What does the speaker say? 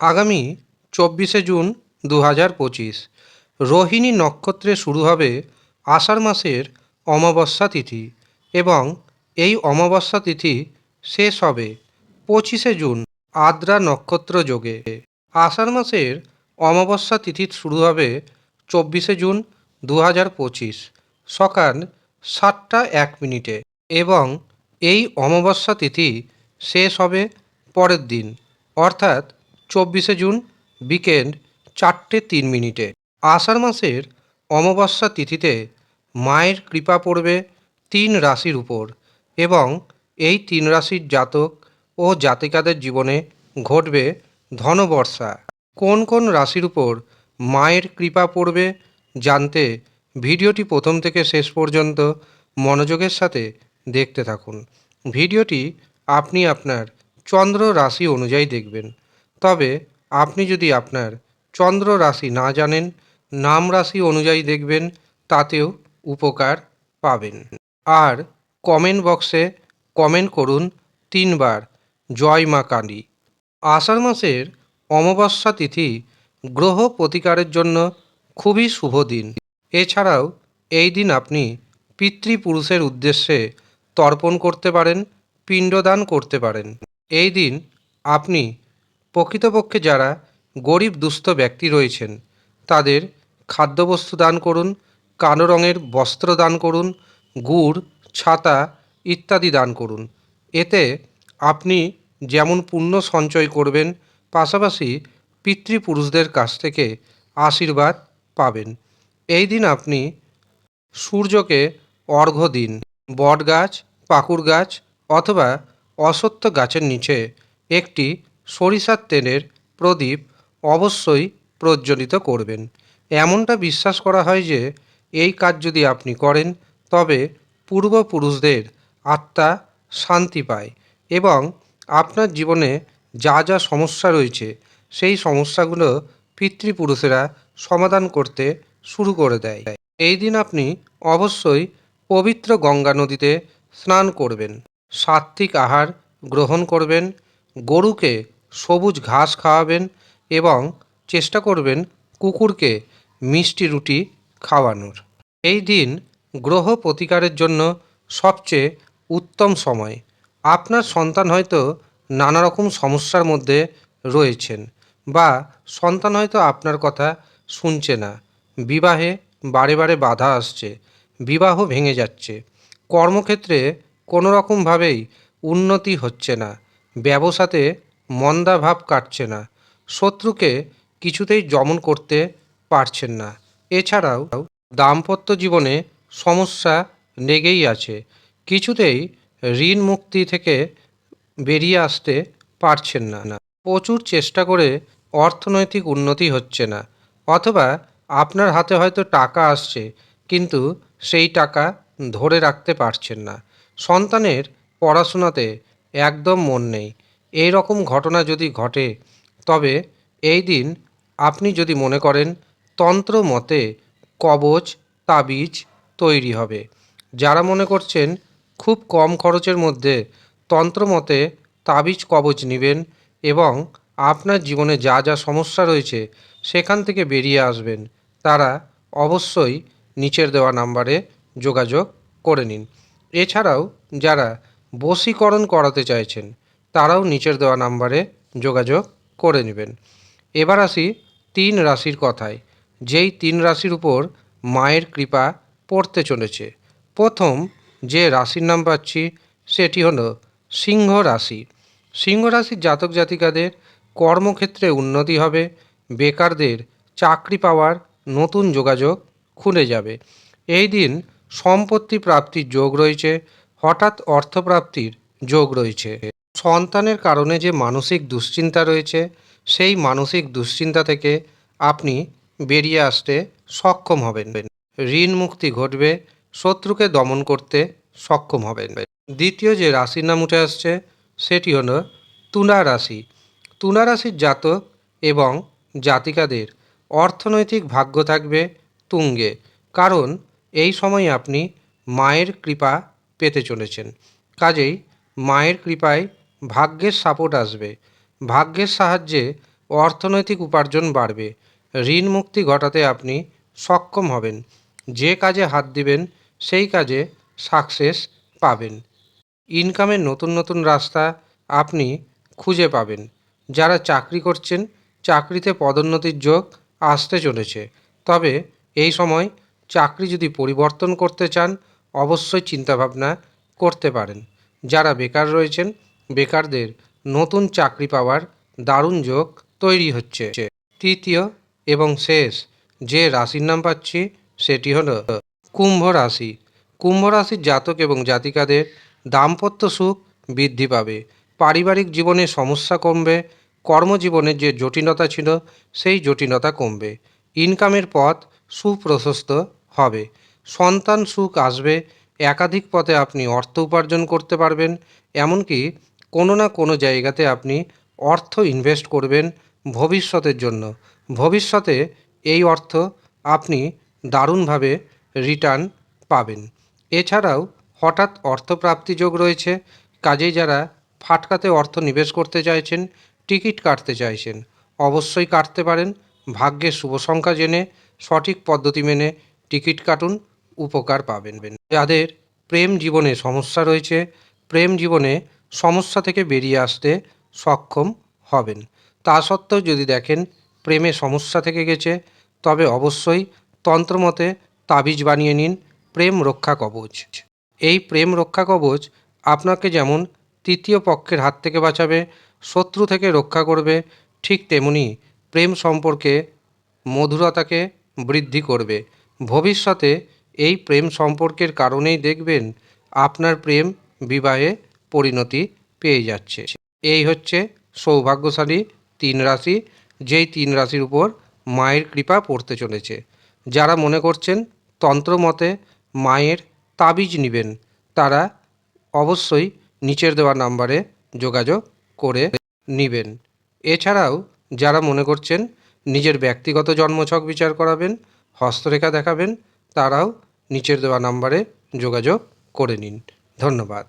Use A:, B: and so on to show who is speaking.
A: আগামী চব্বিশে জুন দু হাজার পঁচিশ। রোহিণী নক্ষত্রে শুরু হবে আষাঢ় মাসের অমাবস্যা তিথি এবং এই অমাবস্যা তিথি শেষ হবে পঁচিশে জুন আদ্রা নক্ষত্র যোগে। আষাঢ় মাসের অমাবস্যা তিথি শুরু হবে চব্বিশে জুন দু হাজার পঁচিশ সকাল সাতটা এক মিনিটে এবং এই অমাবস্যা তিথি শেষ হবে পরের দিন। অর্থাৎ চব্বিশে জুন বিকেল চারটে তিন মিনিটে। আষাঢ় মাসের অমাবস্যা তিথিতে মায়ের কৃপা পড়বে তিন রাশির উপর এবং এই তিন রাশির জাতক ও জাতিকাদের জীবনে ঘটবে ধনবর্ষা। কোন কোন রাশির উপর মায়ের কৃপা পড়বে জানতে ভিডিওটি প্রথম থেকে শেষ পর্যন্ত মনোযোগের সাথে দেখতে থাকুন। ভিডিওটি আপনি আপনার চন্দ্র রাশি অনুযায়ী দেখবেন। তবে আপনি যদি আপনার চন্দ্র রাশি না জানেন, নাম রাশি অনুযায়ী দেখবেন, তাতেও উপকার পাবেন। আর কমেন্ট বক্সে কমেন্ট করুন তিনবার, জয় মা কালী। আষাঢ় মাসের অমাবস্যা তিথি গ্রহ প্রতিকারের জন্য খুবই শুভ দিন। এছাড়াও এই দিন আপনি পিতৃপুরুষের উদ্দেশ্যে তর্পণ করতে পারেন, পিণ্ডদান করতে পারেন। এই দিন আপনি প্রকৃতপক্ষে যারা গরিব, দুস্থ ব্যক্তি রয়েছেন, তাদের খাদ্যবস্তু দান করুন, কালো রঙের বস্ত্র দান করুন, গুড়, ছাতা ইত্যাদি দান করুন। এতে আপনি যেমন পুণ্য সঞ্চয় করবেন, পাশাপাশি পিতৃপুরুষদের কাছ থেকে আশীর্বাদ পাবেন। এই দিন আপনি সূর্যকে অর্ঘ্য দিন। বট গাছ পাকুড় গাছ অথবা অশ্বত্থ গাছের নিচে একটি সরিষার তেলের প্রদীপ অবশ্যই প্রজ্বলিত করবেন। এমনটা বিশ্বাস করা হয় যে, এই কাজ যদি আপনি করেন, তবে পূর্বপুরুষদের আত্মা শান্তি পায় এবং আপনার জীবনে যা যা সমস্যা রয়েছে, সেই সমস্যাগুলো পিতৃপুরুষেরা সমাধান করতে শুরু করে দেয়। এই দিন আপনি অবশ্যই পবিত্র গঙ্গা নদীতে স্নান করবেন। সাত্ত্বিক আহার গ্রহণ করবেন গরুকে সবুজ ঘাস খাওয়াবেন এবং চেষ্টা করবেন কুকুরকে মিষ্টি রুটি খাওয়ানোর। এই দিন গ্রহ প্রতিকারের জন্য সবচেয়ে উত্তম সময়। আপনার সন্তান হয়তো নানা রকম সমস্যার মধ্যে রয়েছেন বা সন্তান হয়তো আপনার কথা শুনছে না। বিবাহে বারে বারে বাধা আসছে, বিবাহ ভেঙে যাচ্ছে। কর্মক্ষেত্রে কোনো রকমভাবেই উন্নতি হচ্ছে না। ব্যবসাতে মন্দা ভাব কাটছে না। শত্রুকে কিছুতেই দমন করতে পারছেন না। এছাড়াও দাম্পত্য জীবনে সমস্যা লেগেই আছে। কিছুতেই ঋণ মুক্তি থেকে বেরিয়ে আসতে পারছেন না। না, প্রচুর চেষ্টা করে অর্থনৈতিক উন্নতি হচ্ছে না। অথবা আপনার হাতে হয়তো টাকা আসছে, কিন্তু সেই টাকা ধরে রাখতে পারছেন না। সন্তানের পড়াশোনাতে একদম মন নেই। এই রকম ঘটনা যদি ঘটে, তবে এই দিন আপনি যদি মনে করেন, তন্ত্র মতে কবচ, তাবিজ তৈরি হবে। যারা মনে করছেন খুব কম খরচের মধ্যে তন্ত্রমতে তাবিজ, কবচ নেবেন এবং আপনার জীবনে যা যা সমস্যা রয়েছে সেখান থেকে বেরিয়ে আসবেন, তারা অবশ্যই নিচের দেওয়া নাম্বারে যোগাযোগ করে নিন। এছাড়াও যারা বশীকরণ করাতে চাইছেন, তারাও নিচের দেওয়া নাম্বারে যোগাযোগ করে নেবেন। এবার আসি তিন রাশির কথায়, যেই তিন রাশির উপর মায়ের কৃপা পড়তে চলেছে। প্রথম যে রাশির নাম পাচ্ছি, সেটি হলো সিংহ রাশি। সিংহ রাশির জাতক জাতিকাদের কর্মক্ষেত্রে উন্নতি হবে, বেকারদের চাকরি পাওয়ার নতুন যোগাযোগ খুলে যাবে। এই দিন সম্পত্তি প্রাপ্তির যোগ রয়েছে হঠাৎ অর্থপ্রাপ্তির যোগ রয়েছে। সন্তানের কারণে যে মানসিক দুশ্চিন্তা রয়েছে, সেই মানসিক দুশ্চিন্তা থেকে আপনি বেরিয়ে আসতে সক্ষম হবেন। ঋণ মুক্তি ঘটবে, শত্রুকে দমন করতে সক্ষম হবেন। দ্বিতীয় যে রাশির নাম উঠে আসছে, সেটি হলো তুলা রাশি। তুলা রাশির জাতক এবং জাতিকাদের অর্থনৈতিক ভাগ্য থাকবে তুঙ্গে। কারণ এই সময় আপনি মায়ের কৃপা পেতে চলেছেন। কাজেই মায়ের কৃপায় ভাগ্যের সাপোর্ট আসবে। ভাগ্যের সাহায্যে অর্থনৈতিক উপার্জন বাড়বে। ঋণ মুক্তি ঘটাতে আপনি সক্ষম হবেন। যে কাজে হাত দিবেন, সেই কাজে সাকসেস পাবেন। ইনকামের নতুন নতুন রাস্তা আপনি খুঁজে পাবেন। যারা চাকরি করছেন, চাকরিতে পদোন্নতির যোগ আসতে চলেছে। তবে এই সময় চাকরি যদি পরিবর্তন করতে চান অবশ্যই চিন্তাভাবনা করতে পারেন। যারা বেকার রয়েছেন, বেকারদের নতুন চাকরি পাওয়ার দারুণ যোগ তৈরি হচ্ছে। তৃতীয় এবং শেষ যে রাশির নাম পাচ্ছি, সেটি হলো কুম্ভ রাশি। কুম্ভ রাশির জাতক এবং জাতিকাদের দাম্পত্য সুখ বৃদ্ধি পাবে। পারিবারিক জীবনে সমস্যা কমবে, কর্মজীবনে যে জটিলতা ছিল, সেই জটিলতা কমবে। ইনকামের পথ সুপ্রশস্ত হবে। সন্তান সুখ আসবে, একাধিক পথে আপনি অর্থ উপার্জন করতে পারবেন, এমনকি কোনো না কোনো জায়গাতে আপনি অর্থ ইনভেস্ট করবেন ভবিষ্যতের জন্য। ভবিষ্যতে এই অর্থ আপনি দারুণভাবে রিটার্ন পাবেন। এছাড়াও হঠাৎ অর্থপ্রাপ্তি যোগ রয়েছে, কাজেই যারা ফাটকাতে অর্থ নিবেশ করতে চাইছেন, টিকিট কাটতে চাইছেন, অবশ্যই কাটতে পারেন। ভাগ্যের শুভ সংখ্যা জেনে সঠিক পদ্ধতি মেনে টিকিট কাটুন। উপকার পাবেন। যাদের প্রেম জীবনে সমস্যা রয়েছে, প্রেম জীবনে সমস্যা থেকে বেরিয়ে আসতে সক্ষম হবেন। তা সত্ত্বেও যদি দেখেন প্রেমে সমস্যা থেকে গেছে, তবে অবশ্যই তন্ত্রমতে তাবিজ বানিয়ে নিন প্রেম রক্ষা কবচ। এই প্রেম রক্ষা কবচ আপনাকে যেমন তৃতীয় পক্ষের হাত থেকে বাঁচাবে, শত্রু থেকে রক্ষা করবে, ঠিক তেমনি প্রেম সম্পর্কে মধুরতাকে বৃদ্ধি করবে। ভবিষ্যতে এই প্রেম সম্পর্কের কারণেই দেখবেন আপনার প্রেম বিবাহে পরিণতি পেয়ে যাচ্ছে। এই হচ্ছে সৌভাগ্যশালী তিন রাশি, যেই তিন রাশির উপর মায়ের কৃপা পড়তে চলেছে। যারা মনে করছেন তন্ত্রমতে মায়ের তাবিজ নেবেন, তারা অবশ্যই নিচের দেওয়া নাম্বারে যোগাযোগ করে নেবেন। এছাড়াও যারা মনে করছেন নিজের ব্যক্তিগত জন্মছক বিচার করাবেন, হস্তরেখা দেখাবেন, তারাও নিচের দেওয়া নাম্বারে যোগাযোগ করে নিন। ধন্যবাদ।